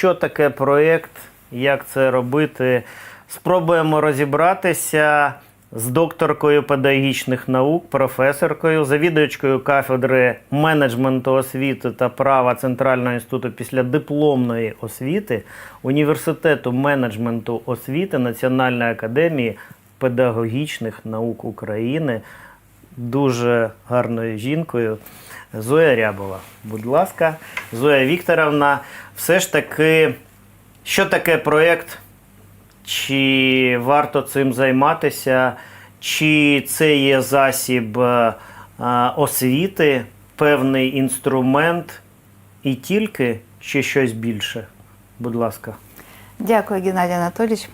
що таке проєкт, як це робити. Спробуємо розібратися з докторкою педагогічних наук, професоркою, завідувачкою кафедри менеджменту освіти та права Центрального інституту після дипломної освіти Університету менеджменту освіти Національної академії педагогічних наук України, дуже гарною жінкою. Зоя Рябова. Будь ласка, Зоя Вікторовна, все ж таки, що таке проєкт? Чи варто цим займатися, чи це є засіб е, е, освіти, певний інструмент і тільки, чи щось більше? Будь ласка. Дякую, Геннадій Анатолійович.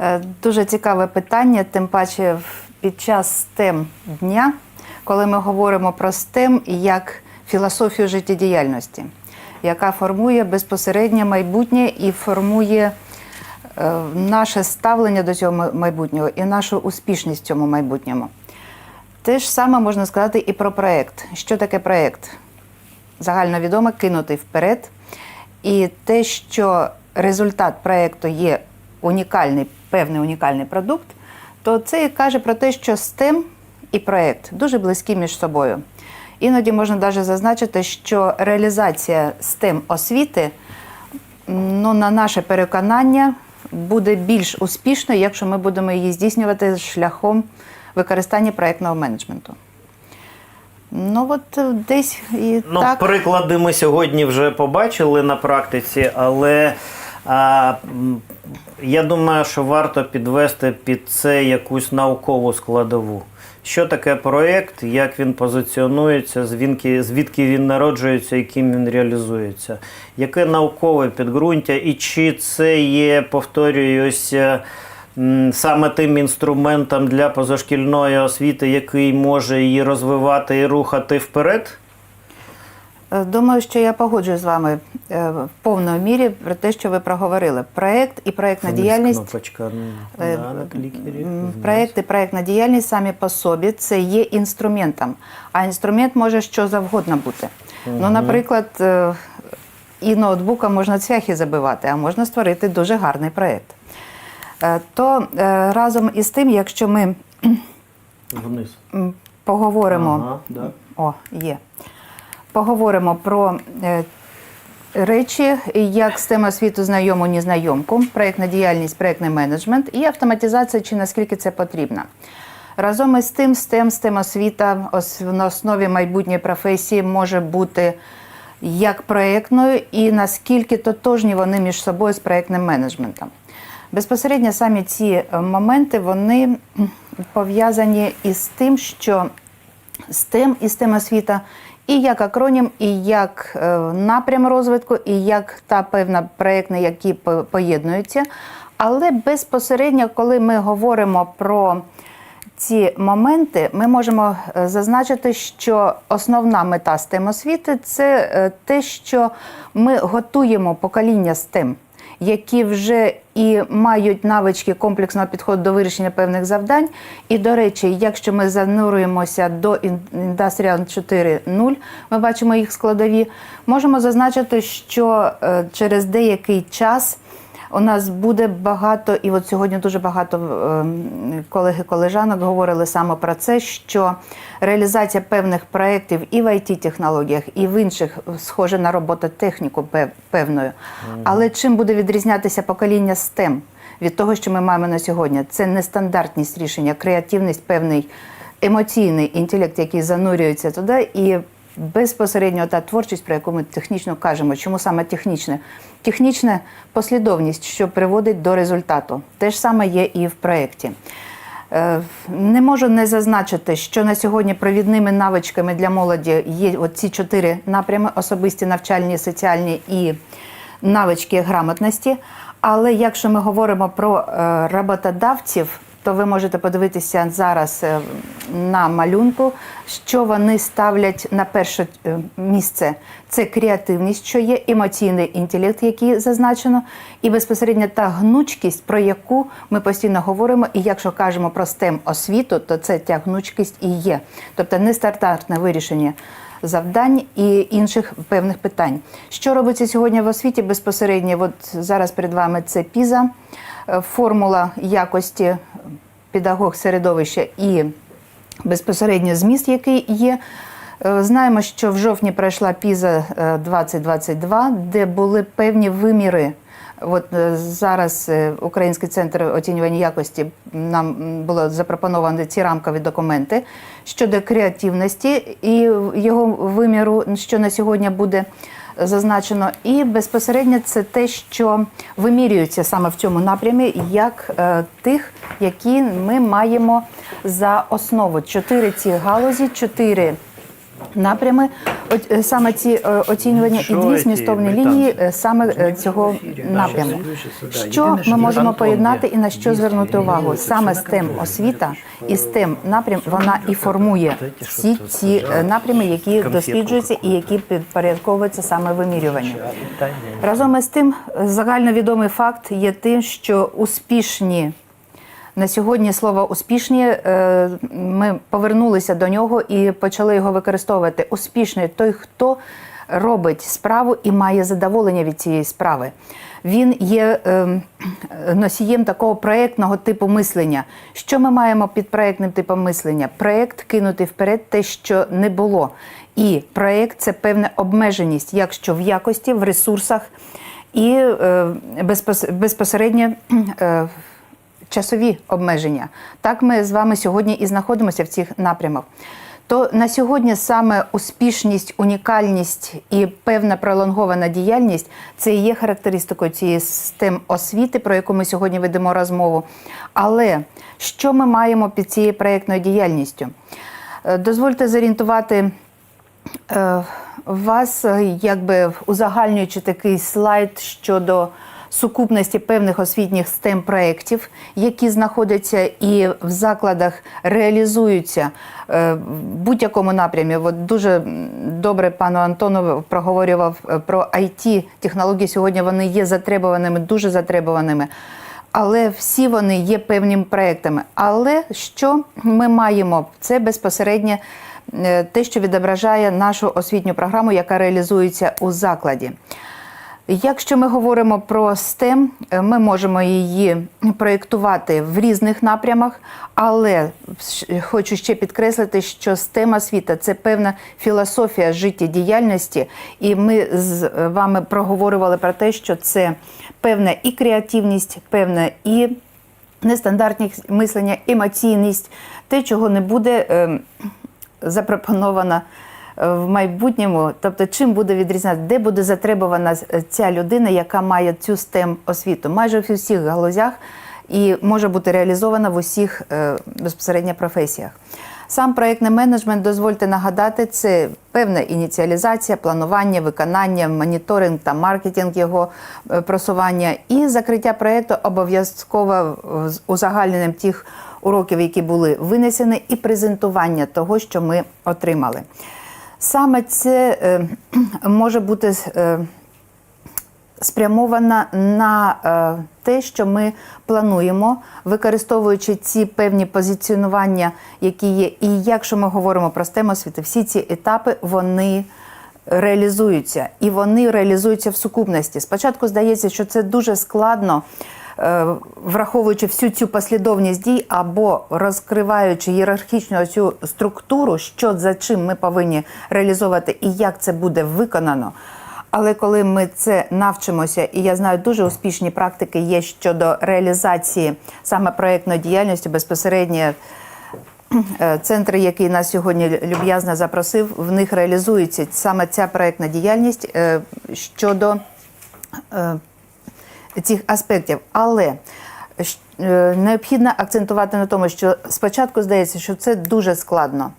Е, Дуже цікаве питання, тим паче під час STEM дня, коли ми говоримо про STEM як філософію життєдіяльності, яка формує безпосереднє майбутнє і формує е, наше ставлення до цього майбутнього і нашу успішність в цьому майбутньому. Те ж саме можна сказати і про проєкт. Що таке проєкт? Загальновідомо кинутий вперед. І те, що результат проєкту є унікальний, певний унікальний продукт, то це і каже про те, що STEM і проєкт дуже близькі між собою. Іноді можна навіть зазначити, що реалізація STEM освіти, ну, на наше переконання, буде більш успішною, якщо ми будемо її здійснювати шляхом використання проєктного менеджменту. Ну, от е, десь і Ну, так. приклади ми сьогодні вже побачили на практиці, але а, я думаю, що варто підвести під це якусь наукову складову. Що таке проєкт, як він позиціонується, звідки, звідки він народжується і ким він реалізується? Яке наукове підґрунтя, і чи це є, повторююсь, е, саме тим інструментом для позашкільної освіти, який може її розвивати і рухати вперед? Е, Думаю, що я погоджуюсь з вами е, в повній мірі про те, що ви проговорили. Проєкт і проєктна Вниз діяльність. Ну, Е. Проєкт і проєктна діяльність самі по собі це є інструментом, а інструмент може що завгодно бути. Ну, наприклад, і ноутбука можна цвяхи забивати, а можна створити дуже гарний проєкт. Е, То разом із тим, якщо ми Вниз. поговоримо. Ага, да. О, є. Поговоримо про е, речі, як з теми освіту знайому, незнайомку, проєктна діяльність, проєктний менеджмент і автоматизація, чи наскільки це потрібно. Разом із тим, STEM, STEM освіта на основі майбутньої професії може бути як проєктною і наскільки тотожні вони між собою з проєктним менеджментом. Безпосередньо самі ці е, моменти вони пов'язані із тим, що STEM і STEM освіта і як акронім, і як е, напрям розвитку, і як та певна проєктна, які по- поєднуються. Але безпосередньо, коли ми говоримо про ці моменти, ми можемо е, зазначити, що основна мета STEM освіти це е, те, що ми готуємо покоління STEM, які вже і мають навички комплексного підходу до вирішення певних завдань. І, до речі, якщо ми занурюємося до Industrial 4.0, ми бачимо їх складові, можемо зазначити, що е, через деякий час. У нас буде багато, і от сьогодні дуже багато ем, колеги колежанок говорили саме про це, що реалізація певних проєктів і в it технологіях і в інших схоже на робототехніку пев- певною. Але чим буде відрізнятися покоління STEM від того, що ми маємо на сьогодні? Це нестандартність рішення, креативність, певний емоційний інтелект, який занурюється туди, і безпосередньо та творчість, про яку ми технічно кажемо. Чому саме технічне? Технічна послідовність, що приводить до результату. Те ж саме є і в проєкті. Е, Не можу не зазначити, що на сьогодні провідними навичками для молоді є ці чотири напрями: особисті, навчальні, соціальні і навички грамотності. Але якщо ми говоримо про е, роботодавців, то ви можете подивитися зараз е, на малюнку, що вони ставлять на перше е, місце. Це креативність, що є емоційний інтелект, який зазначено, і безпосередньо та гнучкість, про яку ми постійно говоримо. І якщо кажемо про STEM освіту, то це ця гнучкість і є. Тобто нестандартне вирішення завдань і інших певних питань. Що робиться сьогодні в освіті безпосередньо? От зараз перед вами це ПІЗа, е, формула якості педагог середовища і безпосередньо зміст, який є. Е, Знаємо, що в жовтні пройшла ПІЗа е, 2022, де були певні виміри. От е, зараз е, Український центр оцінювання якості нам було запропоновано ці рамкові документи щодо креативності і його виміру, що на сьогодні буде зазначено. І безпосередньо це те, що вимірюється саме в цьому напрямі, як е, тих, які ми маємо за основу. Чотири ці галузі, чотири напрями, от, е, саме ці е, оцінювання і дві змістовні лінії е, саме цього напряму. Що ми можемо поєднати і на що звернути увагу? Саме STEM освіта і STEM напрям вона і формує всі ці напрями, які досліджуються і які підпорядковуються саме вимірюванню. Разом із тим, загальновідомий факт є тим, що успішні на сьогодні слово успішні е, ми повернулися до нього і почали його використовувати. Успішний той, хто робить справу і має задоволення від цієї справи. Він є е, носієм такого проєктного типу мислення. Що ми маємо під проєктним типом мислення? Проєкт кинути вперед те, що не було. І проєкт це певна обмеженість, якщо в якості, в ресурсах і е, безпосередньо. Часові обмеження. Так ми з вами сьогодні і знаходимося в цих напрямах. То на сьогодні саме успішність, унікальність і певна пролонгована діяльність це і є характеристикою цієї систем освіти, про яку ми сьогодні ведемо розмову. Але що ми маємо під цією проєктною діяльністю? Е, Дозвольте зорієнтувати е, вас, е, якби узагальнюючи такий слайд щодо сукупності певних освітніх STEM проєктів, які знаходяться і в закладах реалізуються е, в будь-якому напрямі. От дуже добре пан Антонов проговорював е, про IT технології. Сьогодні вони є затребуваними, дуже затребуваними. Але всі вони є певними проектами. Але що ми маємо? Це безпосередньо е, те, що відображає нашу освітню програму, яка реалізується у закладі. Якщо ми говоримо про STEM, е, ми можемо її проєктувати в різних напрямах, але хочу ще підкреслити, що STEM освіта це певна філософія життєдіяльності, і ми з вами проговорювали про те, що це певна і креативність, певна і нестандартність мислення, емоційність, те, чого не буде ем, запропоновано е, в майбутньому. Тобто, чим буде відрізнятися, де буде затребувана е, ця людина, яка має цю STEM освіту, майже в усіх галузях і може бути реалізована в усіх е, безпосередньо професіях. Сам проєктний менеджмент, дозвольте нагадати, це певна ініціалізація, планування, виконання, моніторинг та маркетинг його е, просування і закриття проєкту обов'язково з узагальненням тих уроків, які були винесені, і презентування того, що ми отримали. Саме це е, може бути е, спрямована на е, те, що ми плануємо, використовуючи ці певні позиціонування, які є. І якщо ми говоримо про STEM освіти, всі ці етапи вони реалізуються і вони реалізуються в сукупності. Спочатку здається, що це дуже складно. е, Враховуючи всю цю послідовність дій або розкриваючи ієрархічну цю структуру, що за чим ми повинні реалізовувати і як це буде виконано. Але коли ми це навчимося, і я знаю, дуже успішні практики є щодо реалізації саме проєктної діяльності безпосередньо. Е, Центри, який нас сьогодні люб'язно запросив, в них реалізується саме ця проєктна діяльність е, щодо е, цих аспектів. Але необхідно акцентувати на тому, що спочатку здається, що це дуже складно.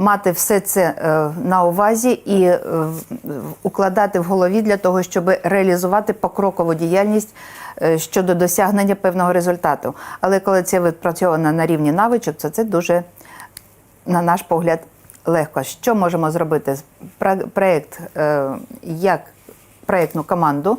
Мати все це е, на увазі і е, укладати в голові для того, щоб реалізувати покрокову діяльність е, щодо досягнення певного результату. Але коли це відпрацьовано на рівні навичок, то це дуже, на наш погляд, легко. Що можемо зробити? Проєкт як проєктну команду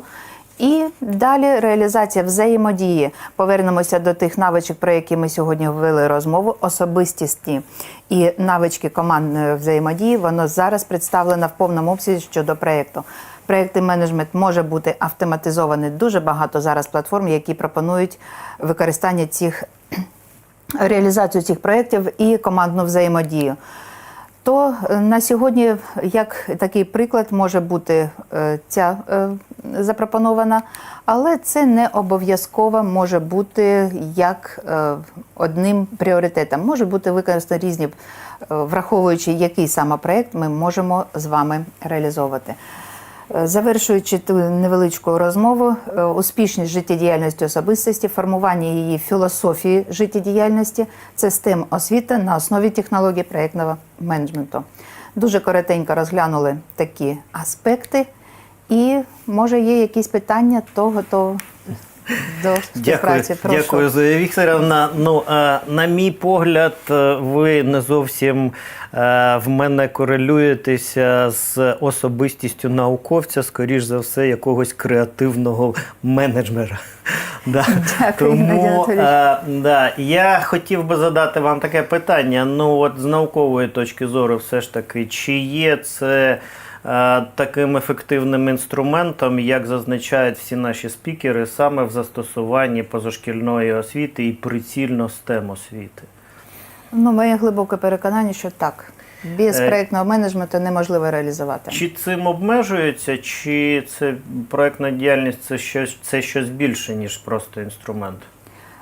І далі реалізація взаємодії. Повернемося до тих навичок, про які ми сьогодні ввели розмову. Особистісні і навички командної взаємодії. Воно зараз представлено в повному обсязі щодо проєкту. Проєкти менеджмент може бути автоматизований. Дуже багато зараз платформ, які пропонують використання цих реалізацію цих проєктів і командну взаємодію. То е, на сьогодні, як такий приклад, може бути е, ця е, запропонована, але це не обов'язково може бути як одним пріоритетом. Може бути використані різні, враховуючи який саме проєкт ми можемо з вами реалізовувати. Завершуючи ту невеличку розмову, е, успішність життєдіяльності особистості, формування її філософії життєдіяльності це STEM освіта на основі технологій проєктного менеджменту. Дуже коротенько розглянули такі аспекти, і може є якісь питання, то готово до Дякую, співпраці. Прошу. дякую, Зоя Вікторовна. Ну, на мій погляд, е, ви не зовсім е, в мене корелюєтеся з особистістю науковця, скоріш за все, якогось креативного менеджмера. Да. Дякую, Тому Анатолійович. е, да, я хотів би задати вам таке питання. Ну, от з наукової точки зору, все ж таки, чи є це таким ефективним інструментом, як зазначають всі наші спікери, саме в застосуванні позашкільної освіти і прицільно STEM освіти? Ну, моє глибоке переконання, що так. Без Е, проєктного менеджменту неможливо реалізувати. Чи цим обмежується, чи це проектна діяльність це щось, це щось більше, ніж просто інструмент?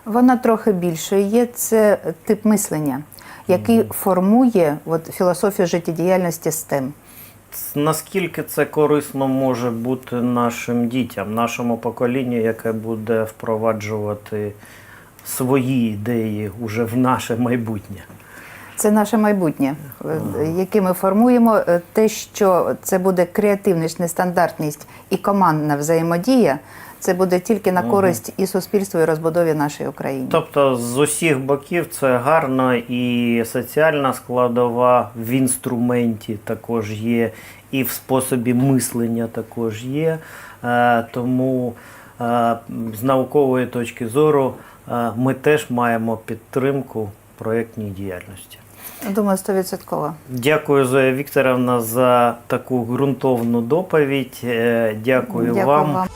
Вона трохи більше є. Це тип мислення, який формує от, філософію життєдіяльності STEM. Наскільки це корисно може бути нашим дітям, нашому поколінню, яке буде впроваджувати свої ідеї уже в наше майбутнє? Це наше майбутнє, е, яке ми формуємо. Е, Те, що це буде креативність, нестандартність і командна взаємодія, це буде тільки на користь і суспільству, і розбудові нашої України. Тобто з усіх боків це гарно і соціальна складова в інструменті також є, і в способі мислення також є. Е, Тому з наукової точки зору ми теж маємо підтримку проєктній діяльності. Думаю, стовідсотково. Дякую, Зоя Вікторовна, за таку ґрунтовну доповідь. Е, Дякую, Дякую вам. вам.